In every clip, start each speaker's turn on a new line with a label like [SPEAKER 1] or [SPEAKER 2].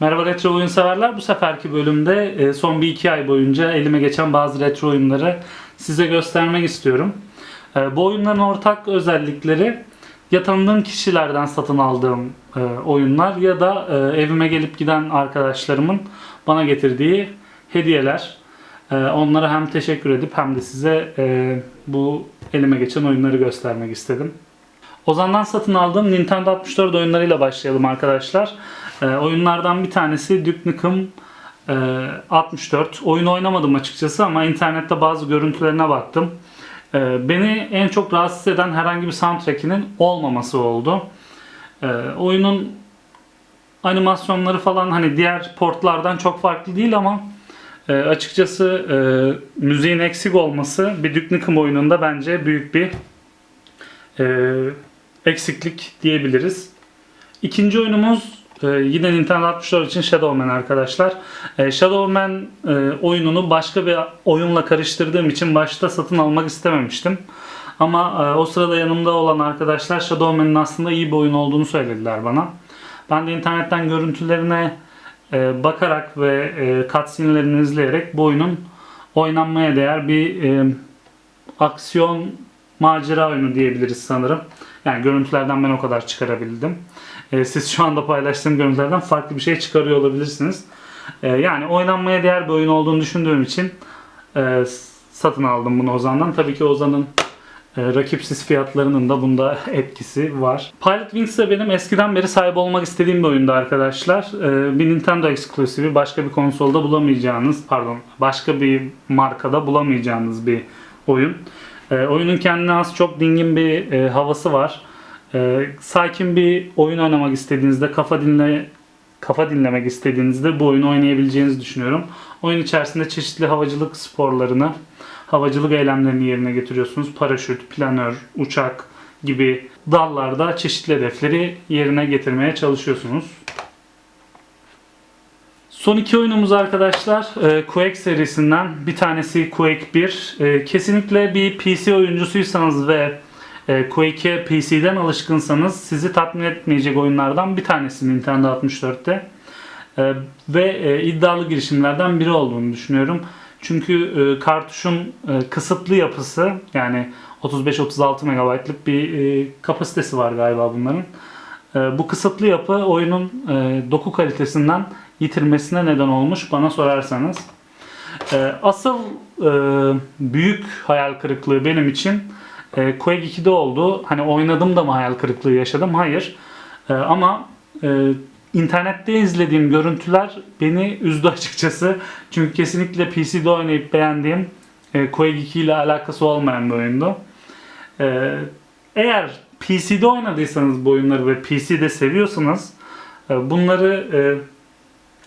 [SPEAKER 1] Merhaba retro oyun severler. Bu seferki bölümde e, son bir iki ay boyunca elime geçen bazı retro oyunları size göstermek istiyorum. E, Bu oyunların ortak özellikleri ya tanıdığım kişilerden satın aldığım e, oyunlar ya da evime gelip giden arkadaşlarımın bana getirdiği hediyeler. Onlara hem teşekkür edip hem de size bu elime geçen oyunları göstermek istedim. Ozan'dan satın aldığım Nintendo 64 oyunlarıyla başlayalım arkadaşlar. Ee, oyunlardan bir tanesi Duke Nukem e, 64. Oyun oynamadım açıkçası ama internette bazı görüntülerine baktım. Ee, beni en çok rahatsız eden herhangi bir soundtrack'inin olmaması oldu. Ee, oyunun animasyonları falan hani diğer portlardan çok farklı değil ama e, açıkçası e, müziğin eksik olması bir Duke Nukem oyununda bence büyük bir e, eksiklik diyebiliriz. İkinci oyunumuz e, yine Nintendo 64 için Shadow Man arkadaşlar. E, Shadow Man e, oyununu başka bir oyunla karıştırdığım için başta satın almak istememiştim. Ama e, o sırada yanımda olan arkadaşlar Shadow Man'in aslında iyi bir oyun olduğunu söylediler bana. Ben de internetten görüntülerine e, bakarak ve e, cutscene'lerini izleyerek bu oyunun oynanmaya değer bir e, aksiyon macera oyunu diyebiliriz sanırım. Yani görüntülerden ben o kadar çıkarabildim. Ee, siz şu anda paylaştığım görüntülerden farklı bir şey çıkarıyor olabilirsiniz. Ee, yani oynanmaya değer bir oyun olduğunu düşündüğüm için e, satın aldım bunu Ozan'dan. Tabii ki Ozan'ın e, rakipsiz fiyatlarının da bunda etkisi var. Pilot Wings de benim eskiden beri sahip olmak istediğim bir oyundu arkadaşlar. Ee, bir Nintendo eksklusivi, başka bir konsolda bulamayacağınız, pardon, başka bir markada bulamayacağınız bir oyun. Ee, oyunun kendine az çok dingin bir e, havası var. Ee, sakin bir oyun oynamak istediğinizde, kafa dinle kafa dinlemek istediğinizde bu oyunu oynayabileceğinizi düşünüyorum. Oyun içerisinde çeşitli havacılık sporlarını, havacılık eylemlerini yerine getiriyorsunuz. Paraşüt, planör, uçak gibi dallarda çeşitli hedefleri yerine getirmeye çalışıyorsunuz. Son iki oyunumuz arkadaşlar e, Quake serisinden bir tanesi Quake 1. E, kesinlikle bir PC oyuncusuysanız ve e, Quake'e PC'den alışkınsanız sizi tatmin etmeyecek oyunlardan bir tanesi Nintendo 64'te. E, ve iddialı girişimlerden biri olduğunu düşünüyorum. Çünkü kartuşun kısıtlı yapısı yani 35-36 MB'lık bir kapasitesi var galiba bunların. Bu kısıtlı yapı oyunun doku kalitesinden yitirmesine neden olmuş bana sorarsanız. E, asıl e, büyük hayal kırıklığı benim için e, Quake 2'de oldu. Hani oynadım da mı hayal kırıklığı yaşadım? Hayır. E, ama e, internette izlediğim görüntüler beni üzdü açıkçası. Çünkü kesinlikle PC'de oynayıp beğendiğim e, Quake 2 ile alakası olmayan bir oyundu. E, eğer PC'de oynadıysanız bu oyunları ve PC'de seviyorsanız e, bunları e,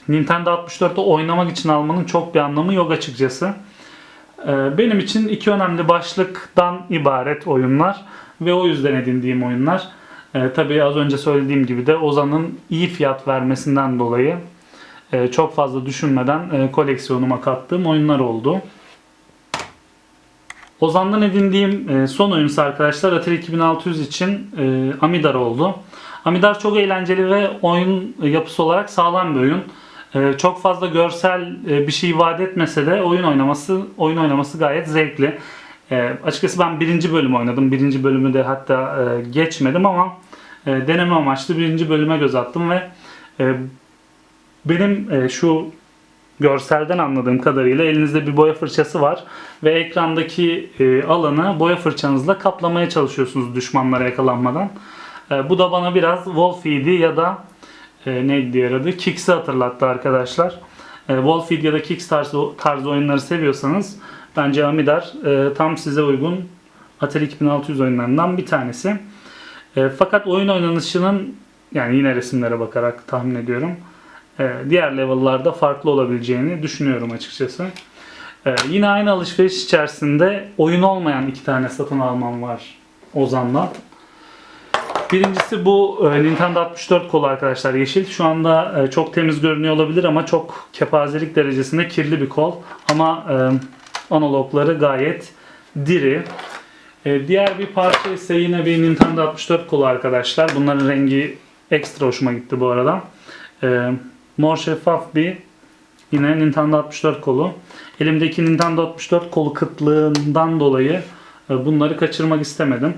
[SPEAKER 1] Nintendo 64'te oynamak için almanın çok bir anlamı yok açıkçası. Ee, Benim için iki önemli başlıktan ibaret oyunlar ve o yüzden edindiğim oyunlar. Ee, tabii az önce söylediğim gibi de Ozan'ın iyi fiyat vermesinden dolayı e, çok fazla düşünmeden e, koleksiyonuma kattığım oyunlar oldu. Ozan'dan edindiğim e, son oyunsa arkadaşlar Atari 2600 için e, Amidar oldu. Amidar çok eğlenceli ve oyun yapısı olarak sağlam bir oyun. E, çok fazla görsel e, bir şey vaat etmese de oyun oynaması oyun oynaması gayet zevkli. E, açıkçası ben birinci bölüm oynadım. Birinci bölümü de hatta e, geçmedim ama e, deneme amaçlı birinci bölüme göz attım ve benim şu görselden anladığım kadarıyla elinizde bir boya fırçası var ve ekrandaki alanı boya fırçanızla kaplamaya çalışıyorsunuz düşmanlara yakalanmadan. Bu da bana biraz Wolfeed'i ya da e, neydi diğer adı? Kicks'i hatırlattı arkadaşlar. E, Wolfeed ya da Kicks tarzı, tarzı oyunları seviyorsanız bence Amidar e, tam size uygun Atari 2600 oyunlarından bir tanesi. E, fakat oyun oynanışının yani yine resimlere bakarak tahmin ediyorum. e, diğer level'larda farklı olabileceğini düşünüyorum açıkçası. E, yine aynı alışveriş içerisinde oyun olmayan iki tane satın almam var Ozan'la. Birincisi bu e, Nintendo 64 kolu arkadaşlar yeşil. Şu anda e, çok temiz görünüyor olabilir ama çok kepazelik derecesinde kirli bir kol. Ama e, analogları gayet diri. Diğer bir parça ise yine bir Nintendo 64 kolu arkadaşlar. Bunların rengi ekstra hoşuma gitti bu arada. Mor şeffaf bir yine Nintendo 64 kolu. Elimdeki Nintendo 64 kolu kıtlığından dolayı bunları kaçırmak istemedim.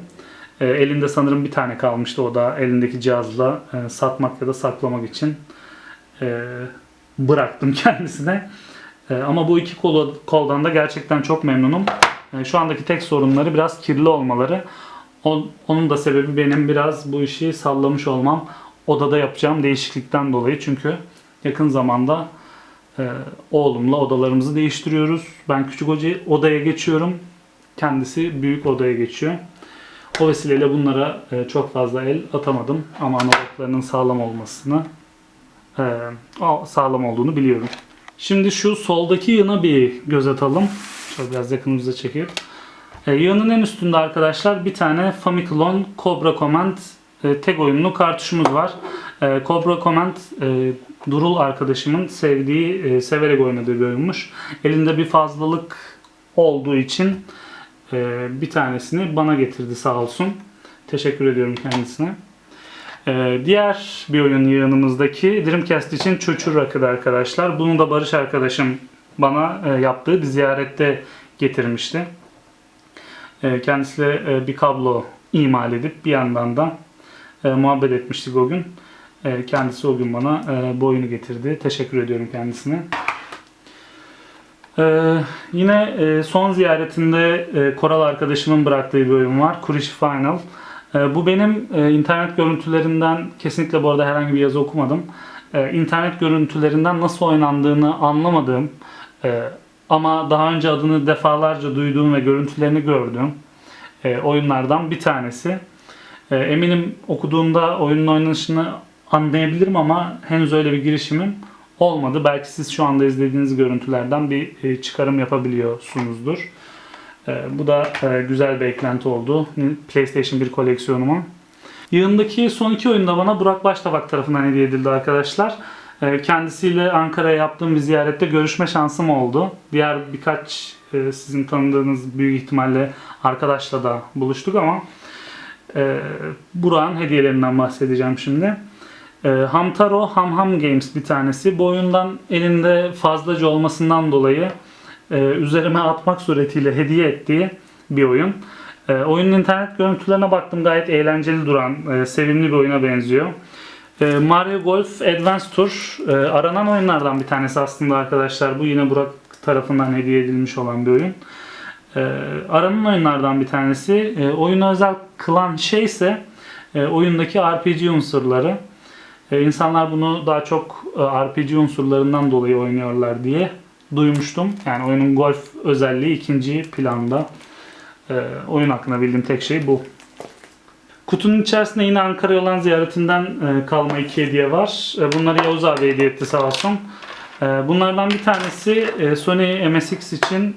[SPEAKER 1] E, elinde sanırım bir tane kalmıştı. O da elindeki cihazla e, satmak ya da saklamak için e, bıraktım kendisine. E, ama bu iki kolu, koldan da gerçekten çok memnunum. E, şu andaki tek sorunları biraz kirli olmaları. O- onun da sebebi benim biraz bu işi sallamış olmam. Odada yapacağım değişiklikten dolayı. Çünkü yakın zamanda e, oğlumla odalarımızı değiştiriyoruz. Ben küçük odaya geçiyorum. Kendisi büyük odaya geçiyor. O vesileyle bunlara e, çok fazla el atamadım. Ama analoglarının sağlam olmasını e, sağlam olduğunu biliyorum. Şimdi şu soldaki yığına bir göz atalım. Şöyle biraz yakınımıza çekip. E, yığının en üstünde arkadaşlar bir tane Famiclone Cobra Command e, tek oyunlu kartuşumuz var. E, Cobra Command e, Durul arkadaşımın sevdiği, e, severek oynadığı bir oyunmuş. Elinde bir fazlalık olduğu için e, bir tanesini bana getirdi sağ olsun. Teşekkür ediyorum kendisine. E, diğer bir oyun yığınımızdaki Dreamcast için Çuçur Rocket arkadaşlar. Bunu da Barış arkadaşım bana e, yaptığı bir ziyarette getirmişti. E, kendisiyle e, bir kablo imal edip bir yandan da e, muhabbet etmiştik o gün. Kendisi o gün bana bu oyunu getirdi. Teşekkür ediyorum kendisine. E, yine e, son ziyaretinde e, Koral arkadaşımın bıraktığı bir oyun var. Kurishi Final. E, bu benim e, internet görüntülerinden kesinlikle bu arada herhangi bir yazı okumadım. E, internet görüntülerinden nasıl oynandığını anlamadığım e, ama daha önce adını defalarca duyduğum ve görüntülerini gördüğüm e, oyunlardan bir tanesi. E, eminim okuduğumda oyunun oynanışını anlayabilirim ama henüz öyle bir girişimim olmadı. Belki siz şu anda izlediğiniz görüntülerden bir e, çıkarım yapabiliyorsunuzdur. E, bu da e, güzel bir eklenti oldu PlayStation 1 koleksiyonuma. Yığındaki son iki oyunda bana Burak Baştabak tarafından hediye edildi arkadaşlar. Kendisiyle Ankara'ya yaptığım bir ziyarette görüşme şansım oldu. Diğer birkaç sizin tanıdığınız büyük ihtimalle arkadaşla da buluştuk ama Burak'ın hediyelerinden bahsedeceğim şimdi. E, Hamtaro Hamham Games bir tanesi. Bu oyundan elinde fazlaca olmasından dolayı e, üzerime atmak suretiyle hediye ettiği bir oyun. E, oyunun internet görüntülerine baktım gayet eğlenceli duran, e, sevimli bir oyuna benziyor. E, Mario Golf Advance Tour e, aranan oyunlardan bir tanesi aslında arkadaşlar. Bu yine Burak tarafından hediye edilmiş olan bir oyun. E, aranan oyunlardan bir tanesi. E, oyunu özel kılan şey ise e, oyundaki RPG unsurları. E, insanlar bunu daha çok e, RPG unsurlarından dolayı oynuyorlar diye duymuştum. Yani oyunun golf özelliği ikinci planda. E, oyun hakkında bildiğim tek şey bu. Kutunun içerisinde yine Ankara'ya olan ziyaretinden e, kalma iki hediye var. E, bunları Yavuz abi hediye etti sağ olsun. E, bunlardan bir tanesi e, Sony MSX için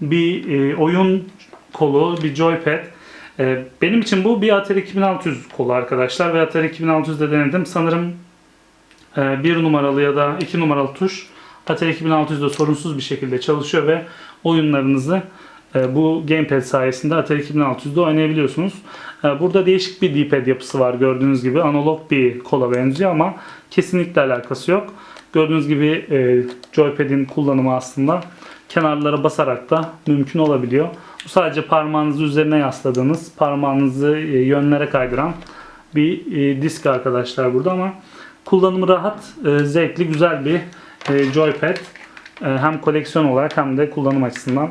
[SPEAKER 1] bir e, oyun kolu, bir joypad. E, benim için bu bir Atari 2600 kolu arkadaşlar ve Atari 2600'de denedim. Sanırım e, bir numaralı ya da iki numaralı tuş Atari 2600'de sorunsuz bir şekilde çalışıyor ve oyunlarınızı e, bu gamepad sayesinde Atari 2600'de oynayabiliyorsunuz. E, Burada değişik bir D-pad yapısı var gördüğünüz gibi. Analog bir kola benziyor ama kesinlikle alakası yok. Gördüğünüz gibi joypad'in kullanımı aslında kenarlara basarak da mümkün olabiliyor. Bu sadece parmağınızı üzerine yasladığınız, parmağınızı e, yönlere kaydıran bir e, disk arkadaşlar burada ama kullanımı rahat, e, zevkli, güzel bir joypad. Hem koleksiyon olarak hem de kullanım açısından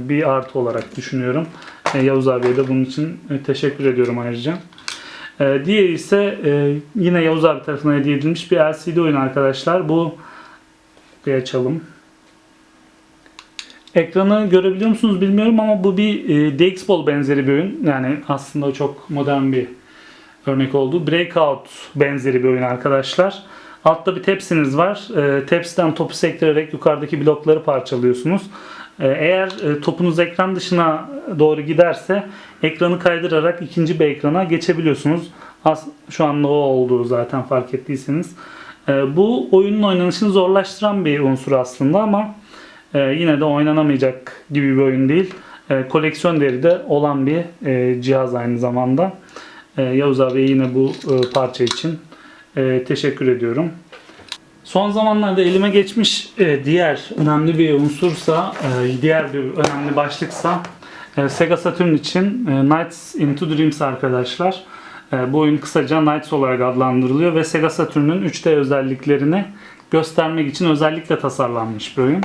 [SPEAKER 1] bir artı olarak düşünüyorum. Yavuz abiye de bunun için teşekkür ediyorum ayrıca. Diğeri ise yine Yavuz abi tarafından hediye edilmiş bir LCD oyun arkadaşlar. Bu bir açalım. Ekranı görebiliyor musunuz bilmiyorum ama bu bir e, DX-Ball benzeri bir oyun. Yani aslında çok modern bir örnek oldu. Breakout benzeri bir oyun arkadaşlar. Altta bir tepsiniz var. E, tepsiden topu sektirerek yukarıdaki blokları parçalıyorsunuz. E, eğer e, topunuz ekran dışına doğru giderse ekranı kaydırarak ikinci bir ekrana geçebiliyorsunuz. As şu anda o olduğu zaten fark ettiyseniz. E, bu oyunun oynanışını zorlaştıran bir unsur aslında ama e, yine de oynanamayacak gibi bir oyun değil. E, koleksiyon değeri de olan bir e, cihaz aynı zamanda. E, Yavuz abi yine bu e, parça için e, teşekkür ediyorum. Son zamanlarda elime geçmiş e, diğer önemli bir unsursa, e, diğer bir önemli başlıksa e, Sega Saturn için e, Nights into Dreams arkadaşlar. E, bu oyun kısaca Nights olarak adlandırılıyor ve Sega Saturn'un 3D özelliklerini göstermek için özellikle tasarlanmış bir oyun.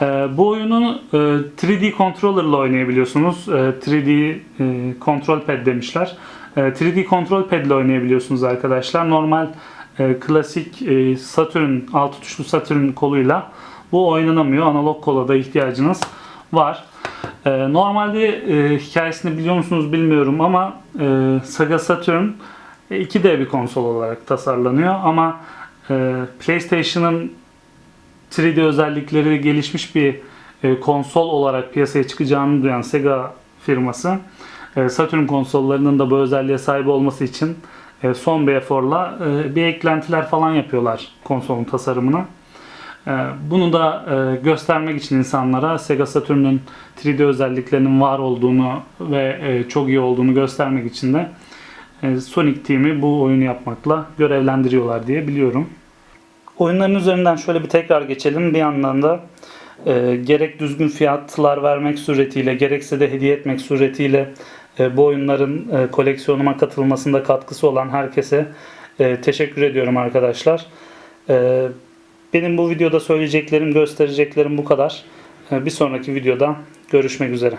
[SPEAKER 1] E, bu oyunu e, 3D controller ile oynayabiliyorsunuz. E, 3D e, control pad demişler. E, 3D control pad ile oynayabiliyorsunuz arkadaşlar. Normal e, klasik e, Saturn, altı tuşlu Saturn koluyla bu oynanamıyor. Analog kola da ihtiyacınız var. E, normalde e, hikayesini biliyor musunuz bilmiyorum ama e, Sega Saturn e, 2D bir konsol olarak tasarlanıyor ama e, PlayStation'ın 3D özellikleri gelişmiş bir e, konsol olarak piyasaya çıkacağını duyan Sega firması e, Saturn konsollarının da bu özelliğe sahip olması için e, son bir eforla bir eklentiler falan yapıyorlar konsolun tasarımına. Bunu da göstermek için insanlara Sega Saturn'un 3D özelliklerinin var olduğunu ve çok iyi olduğunu göstermek için de Sonic Team'i bu oyunu yapmakla görevlendiriyorlar diye biliyorum. Oyunların üzerinden şöyle bir tekrar geçelim. Bir yandan da e, gerek düzgün fiyatlar vermek suretiyle gerekse de hediye etmek suretiyle e, bu oyunların e, koleksiyonuma katılmasında katkısı olan herkese e, teşekkür ediyorum arkadaşlar. E, benim bu videoda söyleyeceklerim, göstereceklerim bu kadar. E, bir sonraki videoda görüşmek üzere.